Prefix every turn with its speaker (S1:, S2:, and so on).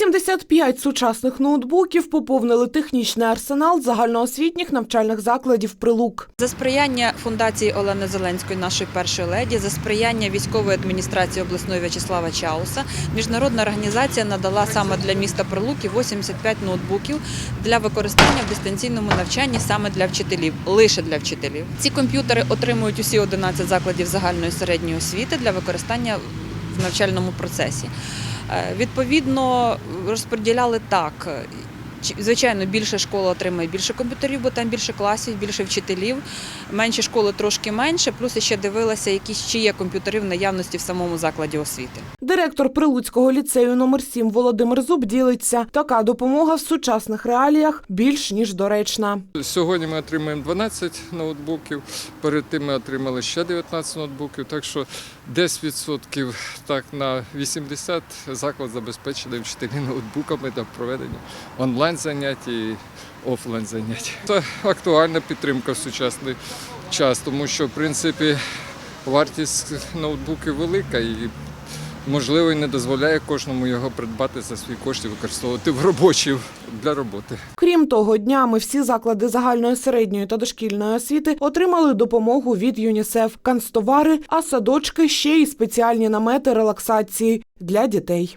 S1: 85 сучасних ноутбуків поповнили технічний арсенал загальноосвітніх навчальних закладів Прилук.
S2: За сприяння фундації Олени Зеленської, нашої першої леді, за сприяння військової адміністрації обласної В'ячеслава Чауса, міжнародна організація надала саме для міста Прилуки 85 ноутбуків для використання в дистанційному навчанні саме для вчителів, лише для вчителів. Ці комп'ютери отримують усі 11 закладів загальної середньої освіти для використання в навчальному процесі. Е, Відповідно, розподіляли так. Звичайно, більше школа отримає більше комп'ютерів, бо там більше класів, більше вчителів. Менші школи трошки менше. Плюс ще дивилася, які ще є комп'ютери в наявності в самому закладі освіти.
S1: Директор Прилуцького ліцею номер 7 Володимир Зуб ділиться. Така допомога в сучасних реаліях більш ніж доречна.
S3: Сьогодні ми отримаємо 12 ноутбуків, перед тим ми отримали ще 19 ноутбуків, так що 10% так на 80 заклад забезпечений вчителі ноутбуками для проведення онлайн занять і офлайн занять. Це актуальна підтримка в сучасний час, тому що в принципі вартість ноутбуків велика і можливо і не дозволяє кожному його придбати за свої кошти, використовувати в робочі для роботи.
S1: Крім того, днями всі заклади загальної середньої та дошкільної освіти отримали допомогу від ЮНІСЕФ, канцтовари, а садочки ще й спеціальні намети релаксації для дітей.